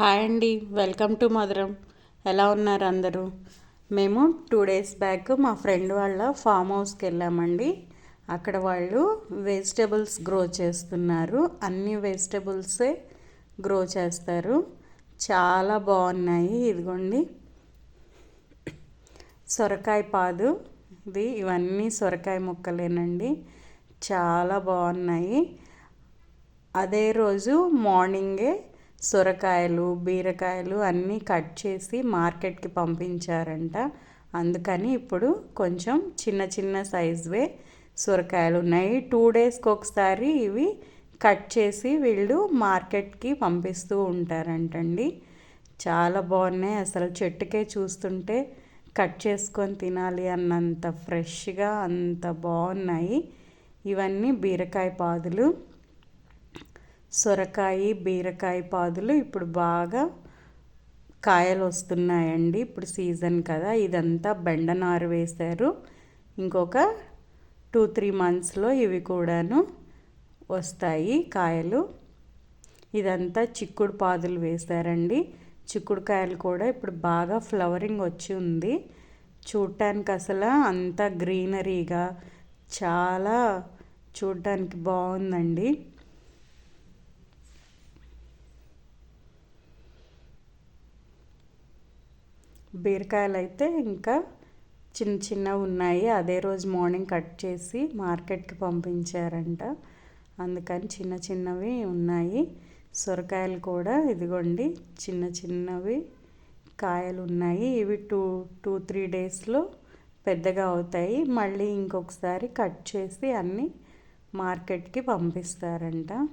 Hi అండి welcome to మధురం. ఎలా ఉన్నారు అందరూ? మేము టూ డేస్ బ్యాక్ మా ఫ్రెండ్ వాళ్ళ ఫామ్ హౌస్కి వెళ్ళామండి. అక్కడ వాళ్ళు వెజిటేబుల్స్ గ్రో చేస్తున్నారు. అన్ని వెజిటేబుల్సే గ్రో చేస్తారు. చాలా బాగున్నాయి ఇదిగోండి. సొరకాయ పాదు. ఇది ఇవన్నీ సొరకాయ ముక్కలేనండి. చాలా బాగున్నాయి. అదే రోజు మార్నింగే సొరకాయలు బీరకాయలు అన్నీ కట్ చేసి మార్కెట్కి పంపించారంట. అందుకని ఇప్పుడు కొంచెం చిన్న చిన్న సైజువే సొరకాయలు ఉన్నాయి. టూ డేస్కి ఒకసారి ఇవి కట్ చేసి వీళ్ళు మార్కెట్కి పంపిస్తూ ఉంటారంటండి. చాలా బాగున్నాయి. అసలు చెట్టుకే చూస్తుంటే కట్ చేసుకొని తినాలి అన్నంత ఫ్రెష్గా అంత బాగున్నాయి. ఇవన్నీ బీరకాయ పాదులు. సొరకాయ బీరకాయ పాదులు ఇప్పుడు బాగా కాయలు వస్తున్నాయండి ఇప్పుడు సీజన్ కదా ఇదంతా బెండనారు వేశారు. ఇంకొక టూ త్రీ మంత్స్లో ఇవి కూడాను వస్తాయి కాయలు. ఇదంతా చిక్కుడు పాదులు వేశారండి. చిక్కుడుకాయలు కూడా ఇప్పుడు బాగా ఫ్లవరింగ్ వచ్చి ఉంది. చూడటానికి అసలు అంత గ్రీనరీగా చాలా చూడటానికి బాగుందండి. బీరకాయలు అయితే ఇంకా చిన్న చిన్నవి ఉన్నాయి. అదే రోజు మార్నింగ్ కట్ చేసి మార్కెట్కి పంపించారంట. అందుకని చిన్న చిన్నవి ఉన్నాయి. సొరకాయలు కూడా ఇదిగోండి చిన్న చిన్నవి కాయలు ఉన్నాయి. ఇవి టూ టూ త్రీ డేస్లో పెద్దగా అవుతాయి. మళ్ళీ ఇంకొకసారి కట్ చేసి అన్నీ మార్కెట్కి పంపిస్తారంట.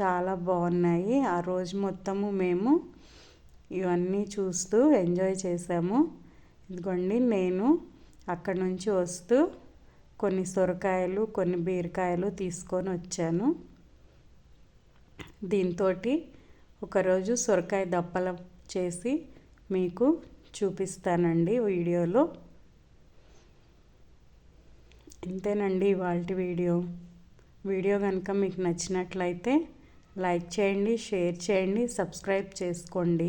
చాలా బాగున్నాయి. ఆ రోజు మొత్తము మేము ఇవన్నీ చూస్తూ ఎంజాయ్ చేసాము ఇదిగోండి నేను అక్కడ నుంచి వస్తూ కొన్ని సొరకాయలు కొన్ని బీరకాయలు తీసుకొని వచ్చాను. దీంతో ఒకరోజు సొరకాయ దప్పల చేసి మీకు చూపిస్తానండి వీడియోలో. ఇంతేనండి ఇవాళ వీడియో. వీడియో కనుక మీకు నచ్చినట్లయితే లైక్ చేయండి షేర్ చేయండి సబ్స్క్రైబ్ చేసుకోండి.